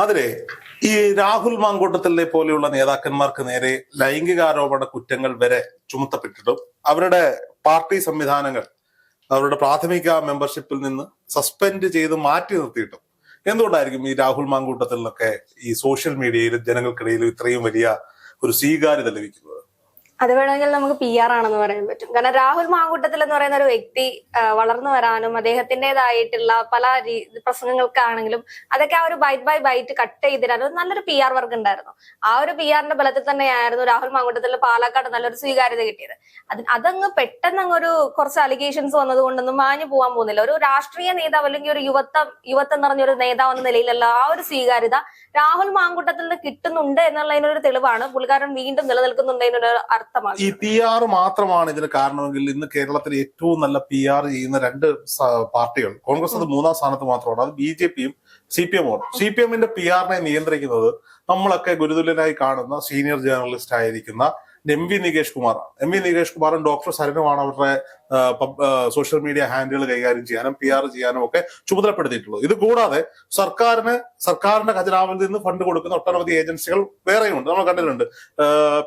അതിലെ ഈ രാഹുൽ മാങ്കൂട്ടത്തിലെ പോലെയുള്ള നേതാക്കന്മാർക്ക് നേരെ ലൈംഗികാരോപണ കുറ്റങ്ങൾ വരെ ചുമത്തപ്പെട്ടിട്ടും അവരുടെ പാർട്ടി സംവിധാനങ്ങൾ അവരുടെ പ്രാഥമിക മെമ്പർഷിപ്പിൽ നിന്ന് സസ്പെൻഡ് ചെയ്ത് മാറ്റി നിർത്തിയിട്ടും. എന്തുകൊണ്ടായിരിക്കും ഈ രാഹുൽ മാങ്കൂട്ടത്തിൽ നിന്നൊക്കെ ഈ സോഷ്യൽ മീഡിയയിലും ജനങ്ങൾക്കിടയിലും ഇത്രയും വലിയ ഒരു സ്വീകാര്യത ലഭിക്കുന്നത്? അത് വേണമെങ്കിൽ നമുക്ക് പി ആർ ആണെന്ന് പറയാൻ പറ്റും. കാരണം രാഹുൽ മാങ്കൂട്ടത്തിൽ എന്ന് പറയുന്ന ഒരു വ്യക്തി വളർന്നു വരാനും അദ്ദേഹത്തിന്റെതായിട്ടുള്ള പല പ്രസംഗങ്ങൾക്കാണെങ്കിലും അതൊക്കെ ആ ഒരു ബൈറ്റ് ബൈ ബൈറ്റ് കട്ട് ചെയ്തിടാനും ഒരു നല്ലൊരു പി ആർ വർക്ക് ഉണ്ടായിരുന്നു. ആ ഒരു പി ആറിന്റെ ബലത്തിൽ തന്നെയായിരുന്നു രാഹുൽ മാങ്കൂട്ടത്തിൽ പാലക്കാട് നല്ലൊരു സ്വീകാര്യത കിട്ടിയത്. അത് അതങ്ങ് പെട്ടെന്ന് അങ്ങ് ഒരു കുറച്ച് അലിഗേഷൻസ് വന്നത് കൊണ്ടൊന്നും മാഞ്ഞു പോകാൻ പോകുന്നില്ല. ഒരു രാഷ്ട്രീയ നേതാവ് അല്ലെങ്കിൽ ഒരു യുവത്വം യുവത്വം നിറഞ്ഞ ഒരു നേതാവ് എന്ന നിലയിലുള്ള ആ ഒരു സ്വീകാര്യത രാഹുൽ മാങ്കൂട്ടത്തിൽ നിന്ന് കിട്ടുന്നുണ്ട് എന്നുള്ളതിനൊരു തെളിവാണ്. പുള്ളിക്കാരൻ വീണ്ടും നിലനിൽക്കുന്നുണ്ടതിനൊരു അർത്ഥമാണ് ഈ പി ആർ മാത്രമാണ് ഇതിന് കാരണമെങ്കിൽ ഇന്ന് കേരളത്തിൽ ഏറ്റവും നല്ല പി ആർ ചെയ്യുന്ന രണ്ട് പാർട്ടികൾ. കോൺഗ്രസ് അത് മൂന്നാം സ്ഥാനത്ത് മാത്രമാണ്. അത് ബി ജെ പിയും സി പി എമ്മും സി പി എമ്മിന്റെ പി ആറിനെ നിയന്ത്രിക്കുന്നത് നമ്മളൊക്കെ ഗുരുതുല്യനായി കാണുന്ന സീനിയർ ജേർണലിസ്റ്റ് ആയിരിക്കുന്ന എം വി നികേഷ് കുമാറാണ്. എം വി നികേഷ് കുമാറും ഡോക്ടർ സരനുമാണ് അവരുടെ സോഷ്യൽ മീഡിയ ഹാൻഡിലുകൾ കൈകാര്യം ചെയ്യാനും പി ആർ ചെയ്യാനും ഒക്കെ ചുമതലപ്പെടുത്തിയിട്ടുള്ളൂ ഇത് കൂടാതെ സർക്കാരിന് സർക്കാരിന്റെ ഖജനാവിൽ നിന്ന് ഫണ്ട് കൊടുക്കുന്ന ഒട്ടനവധി ഏജൻസികൾ വേറെയുണ്ട് നമ്മൾ കണ്ടിട്ടുണ്ട്.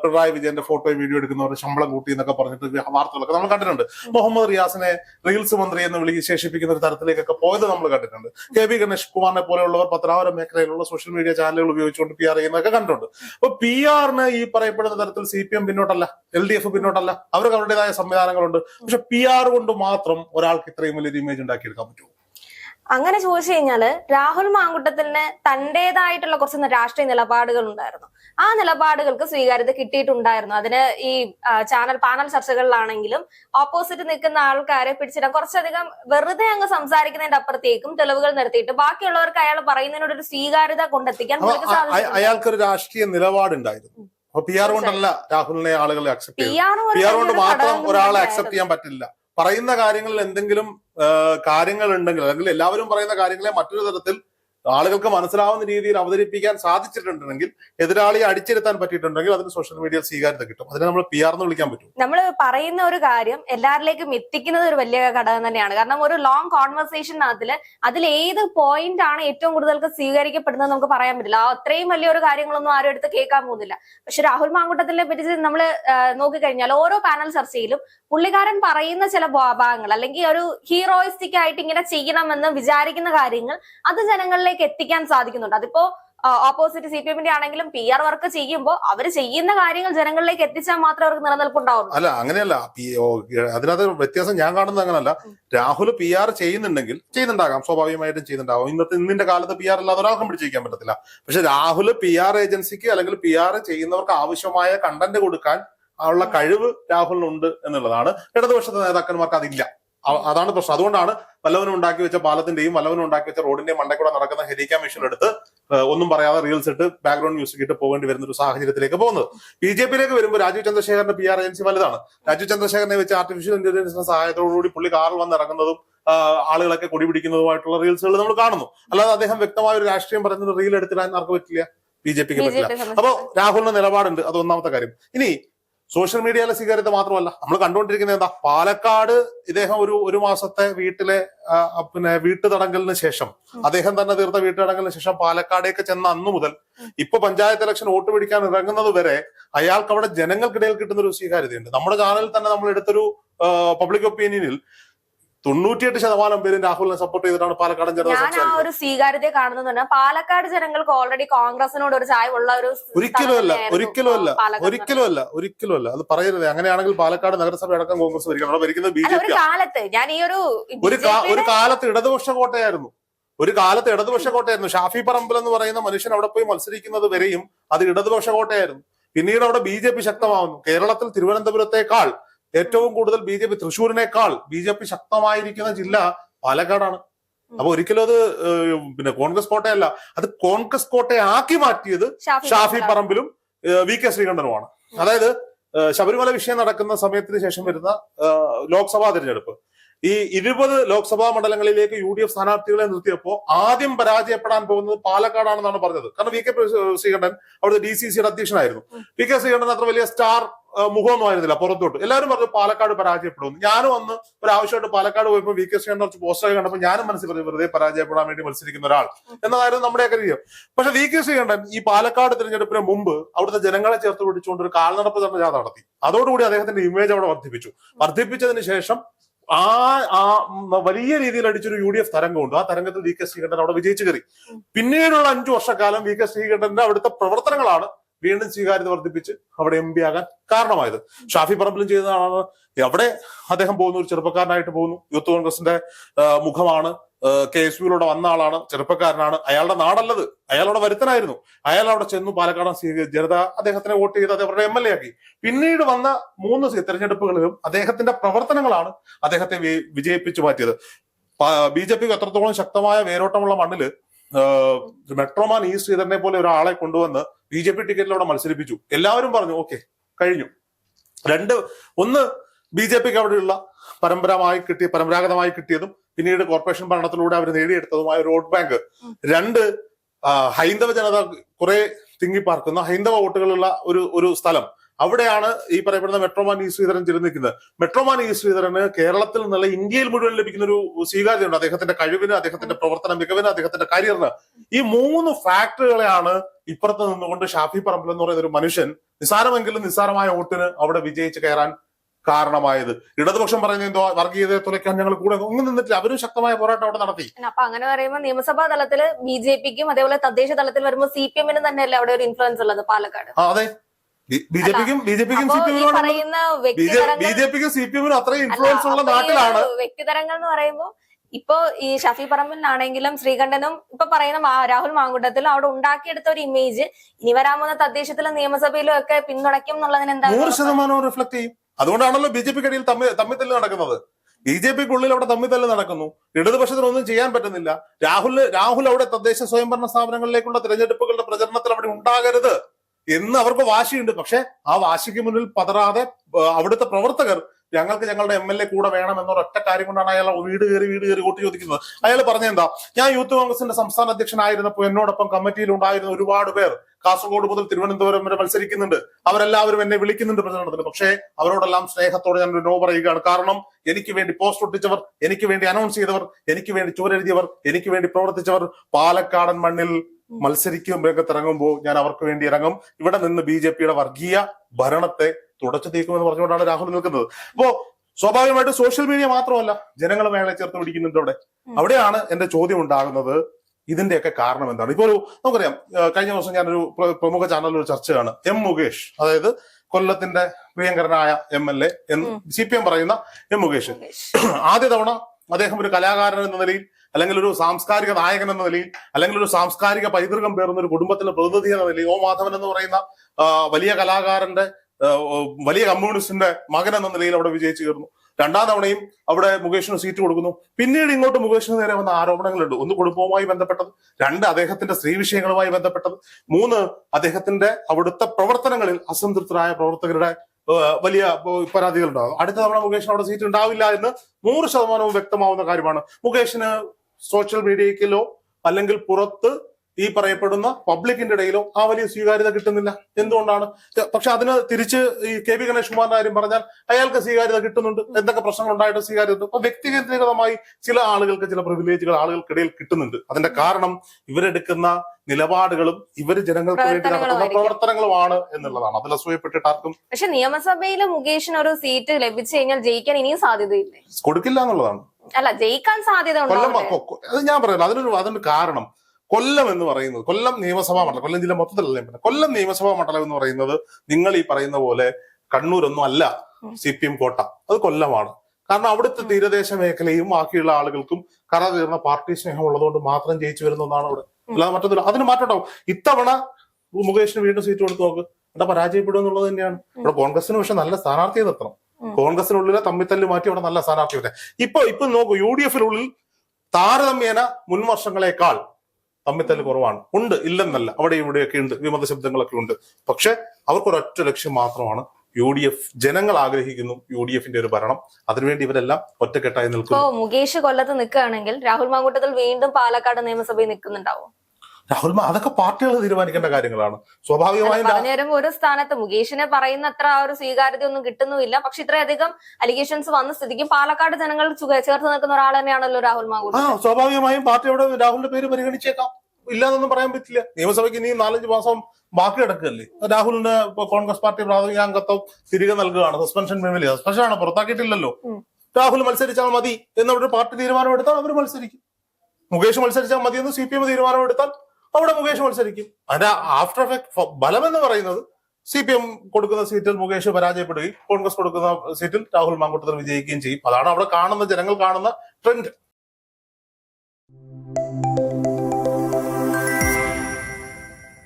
പിണറായി വിജയന്റെ ഫോട്ടോയും വീഡിയോ എടുക്കുന്നവരുടെ ശമ്പളം കൂട്ടി എന്നൊക്കെ പറഞ്ഞിട്ട് വാർത്തകളൊക്കെ നമ്മൾ കണ്ടിട്ടുണ്ട്. മുഹമ്മദ് റിയാസിനെ റീൽസ് മന്ത്രി എന്ന് വിളി വിശേഷിപ്പിക്കുന്ന ഒരു തരത്തിലേക്കൊക്കെ പോയത് നമ്മൾ കണ്ടിട്ടുണ്ട്. കെ വി ഗണേഷ് കുമാറിനെ പോലെയുള്ളവർ പത്രാവര മേഖലയിലുള്ള സോഷ്യൽ മീഡിയ ചാനലുകൾ ഉപയോഗിച്ചുകൊണ്ട് പി ആർ ചെയ്യുന്നതൊക്കെ കണ്ടിട്ടുണ്ട്. അപ്പൊ പി ആറിന് ഈ പറയപ്പെടുന്ന തരത്തിൽ സി പി എം പിന്നോട്ടല്ല എൽ ഡി എഫ് പിന്നോട്ടല്ല. അവർക്ക് അവരുടേതായ സംവിധാനങ്ങളുണ്ട്. പക്ഷെ പി ആർ കൊണ്ട് മാത്രം ഒരാൾക്ക് ഇത്രയും വലിയൊരു ഇമേജ് ഉണ്ടാക്കിയെടുക്കാൻ പറ്റുമോ? അങ്ങനെ ചോദിച്ചു കഴിഞ്ഞാൽ രാഹുൽ മാങ്കുട്ടത്തിന് തന്റേതായിട്ടുള്ള കുറച്ച് രാഷ്ട്രീയ നിലപാടുകൾ ഉണ്ടായിരുന്നു. ആ നിലപാടുകൾക്ക് സ്വീകാര്യത കിട്ടിയിട്ടുണ്ടായിരുന്നു. അതിന് ഈ ചാനൽ പാനൽ ചർച്ചകളിലാണെങ്കിലും ഓപ്പോസിറ്റ് നിൽക്കുന്ന ആൾക്കാരെ പിടിച്ചിടാൻ കുറച്ചധികം വെറുതെ അങ്ങ് സംസാരിക്കുന്നതിന്റെ അപ്പുറത്തേക്കും തെളിവുകൾ നിർത്തിയിട്ട് ബാക്കിയുള്ളവർക്ക് അയാൾ പറയുന്നതിനോട് ഒരു സ്വീകാര്യത കൊണ്ടെത്തിക്കാൻ അയാൾക്കൊരു രാഷ്ട്രീയ നിലപാടുണ്ടായിരുന്നു. അപ്പൊ പി ആർ കൊണ്ടല്ല രാഹുലിനെ ആളുകളെ അക്സെപ്റ്റ് ചെയ്യും പി ആർ കൊണ്ട് മാത്രം ഒരാളെ അക്സെപ്റ്റ് ചെയ്യാൻ പറ്റില്ല. പറയുന്ന കാര്യങ്ങളിൽ എന്തെങ്കിലും കാര്യങ്ങൾ ഉണ്ടെങ്കിൽ അല്ലെങ്കിൽ എല്ലാവരും പറയുന്ന കാര്യങ്ങളെ മറ്റൊരു തരത്തിൽ ആളുകൾക്ക് മനസ്സിലാവുന്ന രീതിയിൽ അവതരിപ്പിക്കാൻ സാധിച്ചിട്ടുണ്ടെങ്കിൽ എതിരാളിയെ അടിച്ചിരുത്താൻ പറ്റിയിട്ടുണ്ടെങ്കിൽ അതിന് സോഷ്യൽ മീഡിയ സ്വീകാര്യത കിട്ടും. അതിനെ നമ്മൾ പി ആർ എന്ന് വിളിക്കാൻ പറ്റും. നമ്മൾ പറയുന്ന ഒരു കാര്യം എല്ലാവരിലേക്കും എത്തിക്കുന്നത് ഒരു വലിയ ഘടകം തന്നെയാണ്. കാരണം ഒരു ലോങ് കോൺവെർസേഷനകത്തിൽ അതിൽ ഏത് പോയിന്റ് ആണ് ഏറ്റവും കൂടുതൽ സ്വീകരിക്കപ്പെടുന്നത് നമുക്ക് പറയാൻ പറ്റില്ല. അത്രയും വലിയൊരു കാര്യങ്ങളൊന്നും ആരും എടുത്ത് കേൾക്കാൻ പോകുന്നില്ല. പക്ഷെ രാഹുൽ മാങ്കൂട്ടത്തിനെ പറ്റി നമ്മൾ നോക്കിക്കഴിഞ്ഞാൽ ഓരോ പാനൽ ചർച്ചയിലും പുള്ളിക്കാരൻ പറയുന്ന ചില ഭാഗങ്ങൾ അല്ലെങ്കിൽ ഒരു ഹീറോയിസ്റ്റിക് ആയിട്ട് ഇങ്ങനെ ചെയ്യണമെന്ന് വിചാരിക്കുന്ന കാര്യങ്ങൾ അത് ജനങ്ങളിലേക്ക് എത്തിക്കാൻ സാധിക്കുന്നുണ്ട്. അതിപ്പോ ഓപ്പോസിറ്റ് സി പി എമ്മിന്റെ ആണെങ്കിലും പി ആർ വർക്ക് ചെയ്യുമ്പോൾ അവർ ചെയ്യുന്ന കാര്യങ്ങൾ ജനങ്ങളിലേക്ക് എത്തിച്ചാൽ മാത്രമേ അവർക്ക് നിലനിൽപ്പുണ്ടാവുള്ളൂ. അല്ല അങ്ങനെയല്ല. അതിനകത്ത് വ്യത്യാസം ഞാൻ കാണുന്നത് അങ്ങനല്ല. രാഹുൽ പി ആർ ചെയ്യുന്നുണ്ടെങ്കിൽ ചെയ്യുന്നുണ്ടാകാം. സ്വാഭാവികമായിട്ടും ചെയ്യുന്നുണ്ടാകും ഇന്നത്തെ ഇന്നിന്റെ കാലത്ത് പി ആർ ഇല്ലാതെ ഒരാൾക്കും പിടിച്ചിരിക്കാൻ പറ്റത്തില്ല. പക്ഷെ രാഹുൽ പി ആർ ഏജൻസിക്ക് അല്ലെങ്കിൽ പി ആർ ചെയ്യുന്നവർക്ക് ആവശ്യമായ കണ്ടന്റ് കൊടുക്കാൻ ഉള്ള കഴിവ് രാഹുലിനുണ്ട് എന്നുള്ളതാണ്. ഇടതുപക്ഷത്തെ നേതാക്കന്മാർക്ക് അതില്ല. അതാണ് പ്രശ്നം. അതുകൊണ്ടാണ് വല്ലവനും ഉണ്ടാക്കി വെച്ച പാലത്തിന്റെയും വല്ലവനും ഉണ്ടാക്കി വെച്ച റോഡിന്റെയും മണ്ടക്കൂടെ കൂടെ നടക്കുന്ന ഹെലിക്യാം മെഷീൻ എടുത്ത് ഒന്നും പറയാതെ റീൽസ് ഇട്ട് ബാക്ക്ഗ്രൗണ്ട് മ്യൂസിക് ഇട്ട് പോകേണ്ടി വരുന്ന ഒരു സാഹചര്യത്തിലേക്ക് പോകുന്നത്. ബി ജെ പിയിലേക്ക് വരുമ്പോൾ രാജീവ് ചന്ദ്രശേഖരന്റെ പി ആർ ഏജൻസി വലുതാണ്. രാജീവ് ചന്ദ്രശേഖരനെ വെച്ച് ആർട്ടിഫിഷ്യൽ ഇന്റലിജൻസിന്റെ സഹായത്തോടുകൂടി പുള്ളി കാറിൽ വന്ന് ഇറങ്ങുന്നതും ആളുകളൊക്കെ കൊടി പിടിക്കുന്നതുമായിട്ടുള്ള റീൽസുകൾ നമ്മൾ കാണുന്നു. അല്ലാതെ അദ്ദേഹം വ്യക്തമായ ഒരു രാഷ്ട്രീയം പറയുന്ന റീൽ എടുത്തിടാൻ ആർക്ക് പറ്റില്ല? ബി ജെ പിക്ക് പറ്റില്ല. പി അപ്പോ രാഹുലിന് നിലപാടുണ്ട്. അത് ഒന്നാമത്തെ കാര്യം. ഇനി സോഷ്യൽ മീഡിയയിലെ സ്വീകാര്യത മാത്രമല്ല. നമ്മൾ കണ്ടുകൊണ്ടിരിക്കുന്നത് എന്താ? പാലക്കാട് ഇദ്ദേഹം ഒരു ഒരു മാസത്തെ വീട്ടിലെ പിന്നെ വീട്ടുതടങ്കലിന് ശേഷം അദ്ദേഹം തന്നെ തീർത്ത വീട്ടുതടങ്കലിന് ശേഷം പാലക്കാടേക്ക് ചെന്ന അന്നു മുതൽ ഇപ്പൊ പഞ്ചായത്ത് ഇലക്ഷൻ വോട്ട് പിടിക്കാൻ ഇറങ്ങുന്നത് വരെ അയാൾക്ക് അവിടെ ജനങ്ങൾക്കിടയിൽ കിട്ടുന്ന ഒരു സ്വീകാര്യതയുണ്ട്. നമ്മുടെ ചാനലിൽ തന്നെ നമ്മൾ എടുത്തൊരു പബ്ലിക് ഒപ്പീനിയനിൽ തൊണ്ണൂറ്റിയെട്ട് ശതമാനം പേരും രാഹുലിനെ സപ്പോർട്ട് ചെയ്തിട്ടാണ് പാലക്കാട് ജനത ഞാൻ ആ ഒരു സ്വീകാര്യത കാണുന്നത് പാലക്കാട് ജനങ്ങൾക്ക് ഓൾറെഡി കോൺഗ്രസിനോട് ഒരു ചായവുള്ള ഒരു ഒരിക്കലും അല്ല ഒരിക്കലും അല്ല ഒരിക്കലും അല്ല ഒരിക്കലും അല്ല. അത് പറയരുത്. അങ്ങനെയാണെങ്കിൽ പാലക്കാട് നഗരസഭ അടക്കം കോൺഗ്രസ് ഭരിക്കണം. അവിടെ ഭരിക്കുന്നത് ബി ജെ പി കാലത്ത് ഞാൻ ഈ ഒരു ഒരു കാലത്ത് ഇടതുപക്ഷ കോട്ടയായിരുന്നു. ഒരു കാലത്ത് ഇടതുപക്ഷ കോട്ടയായിരുന്നു. ഷാഫി പറമ്പിൽ എന്ന് പറയുന്ന മനുഷ്യൻ അവിടെ പോയി മത്സരിക്കുന്നത് വരെയും അത് ഇടതുപക്ഷ കോട്ടയായിരുന്നു. പിന്നീട് അവിടെ ബി ജെ പി ശക്തമാവുന്നു. കേരളത്തിൽ തിരുവനന്തപുരത്തേക്കാൾ ഏറ്റവും കൂടുതൽ ബി ജെ പി തൃശ്ശൂരിനേക്കാൾ ബി ജെ പി ശക്തമായിരിക്കുന്ന ജില്ല പാലക്കാടാണ്. അപ്പൊ ഒരിക്കലും അത് പിന്നെ കോൺഗ്രസ് കോട്ടയല്ല അത് കോൺഗ്രസ് കോട്ടയാക്കി മാറ്റിയത് ഷാഫി പറമ്പിലും വി കെ ശ്രീകണ്ഠനുമാണ്. അതായത് ശബരിമല വിഷയം നടക്കുന്ന സമയത്തിന് ശേഷം വരുന്ന ലോക്സഭാ തിരഞ്ഞെടുപ്പ്. ഈ ഇരുപത് ലോക്സഭാ മണ്ഡലങ്ങളിലേക്ക് യു ഡി എഫ് സ്ഥാനാർത്ഥികളെ നിർത്തിയപ്പോൾ ആദ്യം പരാജയപ്പെടാൻ പോകുന്നത് പാലക്കാടാണെന്നാണ് പറഞ്ഞത്. കാരണം വി കെ ശ്രീകണ്ഠൻ അവിടുത്തെ ഡി സി സിയുടെ അധ്യക്ഷനായിരുന്നു. വി കെ ശ്രീകണ്ഠൻ അത്ര വലിയ സ്റ്റാർ മുഖമൊന്നും പുറത്തോട്ട്. എല്ലാവരും പറഞ്ഞു പാലക്കാട് പരാജയപ്പെടും ഞാനും അന്ന് ഒരു ആവശ്യമായിട്ട് പാലക്കാട് പോയപ്പോൾ വി കെ ശ്രീകണ്ഠൻ കുറച്ച് പോസ്റ്റർ കണ്ടപ്പോൾ ഞാനും മനസ്സിൽ പറഞ്ഞു വെറുതെ പരാജയപ്പെടാൻ വേണ്ടി മത്സരിക്കുന്ന ഒരാൾ. എന്നതായിരുന്നു നമ്മുടെയൊക്കെ രീതി. പക്ഷെ വി കെ ശ്രീകണ്ഠൻ ഈ പാലക്കാട് തിരഞ്ഞെടുപ്പിന് മുമ്പ് അവിടുത്തെ ജനങ്ങളെ ചേർത്ത് പിടിച്ചുകൊണ്ട് ഒരു കാൽനടപ്പ് തന്നെ ജാഥ നടത്തി. അതോടുകൂടി അദ്ദേഹത്തിന്റെ ഇമേജ് അവിടെ വർദ്ധിപ്പിച്ചു. വർദ്ധിപ്പിച്ചതിന് ശേഷം ആ ആ വലിയ രീതിയിൽ അടിച്ചൊരു യു ഡി എഫ് തരംഗമുണ്ട്. ആ തരംഗത്തിൽ വി കെ ശ്രീകണ്ഠൻ അവിടെ വിജയിച്ചു കയറി. പിന്നീടുള്ള അഞ്ചു വർഷക്കാലം വി കെ ശ്രീകണ്ഠന്റെ അവിടുത്തെ പ്രവർത്തനങ്ങളാണ് വീണ്ടും സ്വീകാര്യത വർദ്ധിപ്പിച്ച് അവിടെ എം പി ആകാൻ കാരണമായത്. ഷാഫി പറമ്പിലും ചെയ്തതാണ്. അവിടെ അദ്ദേഹം പോകുന്നു? ഒരു ചെറുപ്പക്കാരനായിട്ട് പോകുന്നു. യൂത്ത് കോൺഗ്രസിന്റെ മുഖമാണ്. കെ എസ് യുയിലൂടെ വന്ന ആളാണ്. ചെറുപ്പക്കാരനാണ്. അയാളുടെ നാടല്ലത്. അയാളുടെ വരുത്തനായിരുന്നു. അയാൾ അവിടെ ചെന്നു പാലക്കാട് ജനത അദ്ദേഹത്തിനെ വോട്ട് ചെയ്ത് അത് അവരുടെ എം എൽ എ ആക്കി. പിന്നീട് വന്ന മൂന്ന് തെരഞ്ഞെടുപ്പുകളിലും അദ്ദേഹത്തിന്റെ പ്രവർത്തനങ്ങളാണ് അദ്ദേഹത്തെ വിജയിപ്പിച്ചു മാറ്റിയത്. ബി ജെ പിക്ക് എത്രത്തോളം ശക്തമായ വേരോട്ടമുള്ള മണ്ണിൽ മെട്രോമാൻ ഈ ശ്രീധരനെ പോലെ ഒരാളെ കൊണ്ടുവന്ന് ബി ജെ പി ടിക്കറ്റിലൂടെ മത്സരിപ്പിച്ചു. എല്ലാവരും പറഞ്ഞു ഓക്കെ കഴിഞ്ഞു. രണ്ട് ഒന്ന് ബി ജെ പിക്ക് അവിടെയുള്ള പരമ്പരമായി കിട്ടിയ പരമ്പരാഗതമായി കിട്ടിയതും പിന്നീട് കോർപ്പറേഷൻ ഭരണത്തിലൂടെ അവർ നേടിയെടുത്തതുമായ റോഡ് ബാങ്ക്. രണ്ട് ഹൈന്ദവ ജനത കുറെ തിങ്ങിപ്പാർക്കുന്ന ഹൈന്ദവ വോട്ടുകളുള്ള ഒരു ഒരു സ്ഥലം. അവിടെയാണ് ഈ പറയപ്പെടുന്ന മെട്രോമാൻ ഈ ശ്രീധരൻ ചെന്ന് നിൽക്കുന്നത് മെട്രോമാൻ ഈ ശ്രീധരന് കേരളത്തിൽ നിന്നുള്ള ഇന്ത്യയിൽ മുഴുവൻ ലഭിക്കുന്ന ഒരു സ്വീകാര്യതയുണ്ട്. അദ്ദേഹത്തിന്റെ കഴിവിന് അദ്ദേഹത്തിന്റെ പ്രവർത്തന മികവിന് അദ്ദേഹത്തിന്റെ കരിയറിന്. ഈ മൂന്ന് ഫാക്ടറുകളെയാണ് ഇപ്പുറത്ത് നിന്നുകൊണ്ട് ഷാഫി പറമ്പിൽ എന്ന് പറയുന്ന ഒരു മനുഷ്യൻ നിസാരമെങ്കിലും നിസ്സാരമായ വോട്ടിന് അവിടെ വിജയിച്ച് കയറാൻ കാരണമായത്. ഇടതുപക്ഷം പറയുന്ന എന്തോ വർഗീയതയെ തുലയ്ക്കാൻ ഞങ്ങൾ കൂടെ ഒന്നും നിന്നിട്ടില്ല. അവരും ശക്തമായ പോരാട്ടം അവിടെ നടത്തി. അപ്പൊ അങ്ങനെ പറയുമ്പോൾ നിയമസഭാ തലത്തിൽ ബി ജെ പിക്കും അതേപോലെ തദ്ദേശ തലത്തിൽ വരുമ്പോൾ സി പി എമ്മിനും തന്നെയല്ലേ അവിടെ ഒരു ഇൻഫ്ലുവൻസ് ഉള്ളത് പാലക്കാട്? അതെ. ബി ജെ പിക്കും ബി ജെ പിക്കും ബി വ്യക്തിതരങ്ങൾ ജെ പിക്കും സി പി എമ്മിനും അത്രയും ഇൻഫ്ലുവൻസ് ഉള്ള നാട്ടിലാണ്. വ്യക്തിതരങ്ങൾ എന്ന് പറയുമ്പോൾ ഇപ്പോ ഈ ഷഫി പറമ്പിലാണെങ്കിലും ശ്രീകണ്ഠനും ഇപ്പൊ പറയുന്ന രാഹുൽ മാങ്കുട്ടത്തിലും അവിടെ ഉണ്ടാക്കിയെടുത്ത ഒരു ഇമേജ് ഇനി വരാൻ പോകുന്ന തദ്ദേശത്തിലും നിയമസഭയിലും ഒക്കെ പിന്തുണയ്ക്കും എന്നുള്ളതിന് എന്താ നൂറ് ശതമാനവും റിഫ്ലക്ട് ചെയ്യും. അതുകൊണ്ടാണല്ലോ ബി ജെ പിക്ക് ഇടയിൽ തമ്മിൽ തല്ല് നടക്കുന്നത്. ബി ജെ പിക്കുള്ളിൽ അവിടെ തമ്മിൽ തല്ല് നടക്കുന്നു. ഇടതുപക്ഷത്തിന് ഒന്നും ചെയ്യാൻ പറ്റുന്നില്ല. രാഹുൽ രാഹുൽ അവിടെ തദ്ദേശ സ്വയംഭരണ സ്ഥാപനങ്ങളിലേക്കുള്ള തിരഞ്ഞെടുപ്പുകളുടെ പ്രചരണത്തിൽ അവിടെ ഉണ്ടാകരുത്. എന്ന് അവർക്ക് വാശിയുണ്ട്. പക്ഷെ ആ വാശിക്ക് മുന്നിൽ പതറാതെ അവിടുത്തെ പ്രവർത്തകർ ഞങ്ങൾക്ക് ഞങ്ങളുടെ എം എൽ എ കൂടെ വേണം എന്നൊരു ഒറ്റ കാര്യം കൊണ്ടാണ് അയാൾ വീട് കയറി വീട് കയറി വോട്ട് ചോദിക്കുന്നത്. അയാൾ പറഞ്ഞെന്താ? ഞാൻ യൂത്ത് കോൺഗ്രസിന്റെ സംസ്ഥാന അധ്യക്ഷനായിരുന്നപ്പോൾ എന്നോടൊപ്പം കമ്മിറ്റിയിൽ ഉണ്ടായിരുന്ന ഒരുപാട് പേർ കാസർഗോഡ് മുതൽ തിരുവനന്തപുരം വരെ മത്സരിക്കുന്നുണ്ട്. അവരെല്ലാവരും എന്നെ വിളിക്കുന്നുണ്ട് പ്രചരണത്തിന്. പക്ഷേ അവരോടെല്ലാം സ്നേഹത്തോടെ ഞാൻ ഒരു നോ പറയുകയാണ്. കാരണം എനിക്ക് വേണ്ടി പോസ്റ്റ് ഒട്ടിച്ചവർ എനിക്ക് വേണ്ടി അനൗൺസ് ചെയ്തവർ എനിക്ക് വേണ്ടി ചുവരെഴുതിയവർ എനിക്ക് വേണ്ടി പ്രവർത്തിച്ചവർ പാലക്കാടൻ മണ്ണിൽ മത്സരിക്കും രംഗത്തിറങ്ങുമ്പോൾ ഞാൻ അവർക്ക് വേണ്ടി ഇറങ്ങും. ഇവിടെ നിന്ന് ബി ജെ പിയുടെ വർഗീയ ഭരണത്തെ തുടച്ചു തീർക്കുമെന്ന് പറഞ്ഞുകൊണ്ടാണ് രാഹുൽ നിൽക്കുന്നത്. അപ്പോ സ്വാഭാവികമായിട്ട് സോഷ്യൽ മീഡിയ മാത്രമല്ല ജനങ്ങൾ മേളെ ചേർത്ത് പിടിക്കുന്നുണ്ട് അവിടെ. അവിടെയാണ് എന്റെ ചോദ്യം ഉണ്ടാകുന്നത് ഇതിന്റെയൊക്കെ കാരണം എന്താണ്? ഇപ്പൊ ഒരു നമുക്കറിയാം കഴിഞ്ഞ ദിവസം ഞാനൊരു പ്ര- പ്രമുഖ ചാനലിൽ ഒരു ചർച്ചയാണ്. എം മുകേഷ് അതായത് കൊല്ലത്തിന്റെ പ്രിയങ്കരനായ എം എൽ എ എന്ന്. സി പി എം പറയുന്ന എം മുകേഷ്. ആദ്യ തവണ അദ്ദേഹം ഒരു കലാകാരൻ എന്ന നിലയിൽ അല്ലെങ്കിൽ ഒരു സാംസ്കാരിക നായകൻ എന്ന നിലയിൽ അല്ലെങ്കിൽ ഒരു സാംസ്കാരിക പൈതൃകം പേർന്ന ഒരു കുടുംബത്തിന്റെ പ്രതിനിധി എന്ന നിലയിൽ ഓ മാധവൻ എന്ന് പറയുന്ന വലിയ കലാകാരന്റെ വലിയ കമ്മ്യൂണിസ്റ്റിന്റെ മകൻ എന്ന നിലയിൽ അവിടെ വിജയിച്ചു കയറുന്നു. രണ്ടാം തവണയും അവിടെ മുകേഷിന് സീറ്റ് കൊടുക്കുന്നു. പിന്നീട് ഇങ്ങോട്ട് മുകേഷിന് നേരെ വന്ന ആരോപണങ്ങളുണ്ട്. ഒന്ന് കുടുംബവുമായി ബന്ധപ്പെട്ടത് രണ്ട് അദ്ദേഹത്തിന്റെ സ്ത്രീ വിഷയങ്ങളുമായി ബന്ധപ്പെട്ടത് മൂന്ന് അദ്ദേഹത്തിന്റെ അവിടുത്തെ പ്രവർത്തനങ്ങളിൽ അസംതൃപ്തരായ പ്രവർത്തകരുടെ വലിയ പരാതികളുണ്ടാകും. അടുത്ത തവണ മുകേഷിന് അവിടെ സീറ്റ് ഉണ്ടാവില്ല എന്ന് നൂറ് ശതമാനവും വ്യക്തമാവുന്ന കാര്യമാണ്. മുകേഷിന് സോഷ്യൽ മീഡിയയിലോ അല്ലെങ്കിൽ പുറത്ത് ഈ പറയപ്പെടുന്ന പബ്ലിക്കിന്റെ ഇടയിലോ ആ വലിയ സ്വീകാര്യത കിട്ടുന്നില്ല. എന്തുകൊണ്ടാണ്? പക്ഷെ അതിന് തിരിച്ച് ഈ കെ വി ഗണേഷ് കുമാറിന്റെ കാര്യം പറഞ്ഞാൽ അയാൾക്ക് സ്വീകാര്യത കിട്ടുന്നുണ്ട്. എന്തൊക്കെ പ്രശ്നങ്ങൾ ഉണ്ടായിട്ട് സ്വീകാര്യത അപ്പൊ വ്യക്തിഗതമായി ചില ആളുകൾക്ക് ചില പ്രിവിലേജുകൾ ആളുകൾക്കിടയിൽ കിട്ടുന്നുണ്ട്. അതിന്റെ കാരണം ഇവരെടുക്കുന്ന നിലപാടുകളും ഇവർ ജനങ്ങൾക്ക് വേണ്ടി നടത്തുന്ന പ്രവർത്തനങ്ങളുമാണ് എന്നുള്ളതാണ്. അതിൽ അസൂയപ്പെട്ടിട്ട് ആർക്കും പക്ഷെ നിയമസഭയിൽ മുകേഷിന് ഒരു സീറ്റ് ലഭിച്ചു കഴിഞ്ഞാൽ ജയിക്കാൻ ഇനിയും സാധ്യതയില്ലേ? കൊടുക്കില്ല എന്നുള്ളതാണ്. അല്ല ജയിക്കാൻ സാധ്യത കൊല്ലം അത് ഞാൻ പറയുന്നത് അതിനൊരു അതിനൊരു കാരണം. കൊല്ലം എന്ന് പറയുന്നത് കൊല്ലം നിയമസഭാ മണ്ഡലം കൊല്ലം ജില്ല മൊത്തത്തിലല്ല. കൊല്ലം നിയമസഭാ മണ്ഡലം എന്ന് പറയുന്നത് നിങ്ങൾ ഈ പറയുന്ന പോലെ കണ്ണൂരൊന്നും അല്ല. സി പി എം കോട്ട. അത് കൊല്ലമാണ്. കാരണം അവിടുത്തെ തീരദേശ മേഖലയും ബാക്കിയുള്ള ആളുകൾക്കും കറ തീർന്ന പാർട്ടി സ്നേഹം ഉള്ളതുകൊണ്ട് മാത്രം ജയിച്ചു വരുന്ന ഒന്നാണ് അവിടെ. അല്ലാതെ മറ്റൊന്നുമില്ല. അതിന് മാറ്റമുണ്ടാവും ഇത്തവണ മുകേഷിന് വീണ്ടും സീറ്റ് കൊടുത്ത് നോക്ക്. അവിടെ പരാജയപ്പെടും എന്നുള്ളത് തന്നെയാണ്. ഇവിടെ കോൺഗ്രസിന് പക്ഷെ നല്ല സ്ഥാനാർത്ഥിയെ നിർത്തണം. കോൺഗ്രസിനുള്ളിലെ തമ്മിത്തല്ല് മാറ്റി അവിടെ നല്ല സ്ഥാനാർത്ഥി വരെ. ഇപ്പൊ ഇപ്പൊ നോക്കൂ യു ഡി എഫിനുള്ളിൽ താരതമ്യേന മുൻ വർഷങ്ങളെക്കാൾ തമ്മിത്തല്ല് കുറവാണ്. ഉണ്ട് ഇല്ലെന്നല്ല. അവിടെ ഇവിടെയൊക്കെ ഉണ്ട്. വിമത ശബ്ദങ്ങളൊക്കെ ഉണ്ട്. പക്ഷെ അവർക്കൊരൊറ്റ ലക്ഷ്യം മാത്രമാണ് യു ഡി എഫ് ജനങ്ങൾ ആഗ്രഹിക്കുന്നു യു ഡി എഫിന്റെ ഒരു ഭരണം. അതിനുവേണ്ടി ഇവരെല്ലാം ഒറ്റക്കെട്ടായി നിൽക്കും നിൽക്കുന്നു. മുകേഷ് കൊല്ലത്ത് നിൽക്കുകയാണെങ്കിൽ രാഹുൽ മാങ്കൂട്ടത്തിൽ വീണ്ടും പാലക്കാട് നിയമസഭയിൽ നിൽക്കുന്നുണ്ടാവും. രാഹുൽ അതൊക്കെ പാർട്ടികൾ തീരുമാനിക്കേണ്ട കാര്യങ്ങളാണ്. സ്വാഭാവികമായും രാ- പറഞ്ഞു ഒരു സ്ഥാനത്ത് മുകേഷിനെ പറയുന്ന അത്ര ഒരു സ്വീകാര്യത ഒന്നും കിട്ടുന്നുമില്ല. പക്ഷെ ഇത്രയധികം അലിഗേഷൻസ് വന്ന സ്ഥിതിക്ക് പാലക്കാട് ജനങ്ങൾ ചേർത്ത് നിൽക്കുന്ന ഒരാൾ തന്നെയാണല്ലോ രാഹുൽ ആ മാങ്കൂട്ടം സ്വാഭാവികമായും പാർട്ടിയുടെ രാഹുലിന്റെ പേര് പരിഗണിച്ചേക്കാം. ഇല്ലാന്നൊന്നും പറയാൻ പറ്റില്ല. നിയമസഭയ്ക്ക് ഇനിയും നാലഞ്ച് മാസം ബാക്കി കിടക്കല്ലേ രാഹുലിന് ഇപ്പൊ കോൺഗ്രസ് പാർട്ടി പ്രാഥമിക അംഗത്വം തിരികെ നൽകുകയാണ്. സസ്പെൻഷൻ മേഖല സസ്പെൻഷൻ ആണ് പുറത്താക്കിയിട്ടില്ലല്ലോ. രാഹുൽ മത്സരിച്ചാൽ മതി എന്നവിടെ പാർട്ടി തീരുമാനമെടുത്താൽ അവർ മത്സരിക്കും. മുകേഷ് മത്സരിച്ചാൽ മതി എന്ന് സി പി എം തീരുമാനമെടുത്താൽ അവിടെ മുകേഷ് മത്സരിക്കും. അതിന്റെ ആഫ്റ്റർ എഫക്ട് ബലം എന്ന് പറയുന്നത് സി പി എം കൊടുക്കുന്ന സീറ്റിൽ മുകേഷ് പരാജയപ്പെടുകയും കോൺഗ്രസ് കൊടുക്കുന്ന സീറ്റിൽ രാഹുൽ മാങ്കൂട്ടത്തിൽ വിജയിക്കുകയും ചെയ്യും. അതാണ് അവിടെ കാണുന്ന ജനങ്ങൾ കാണുന്ന ട്രെൻഡ്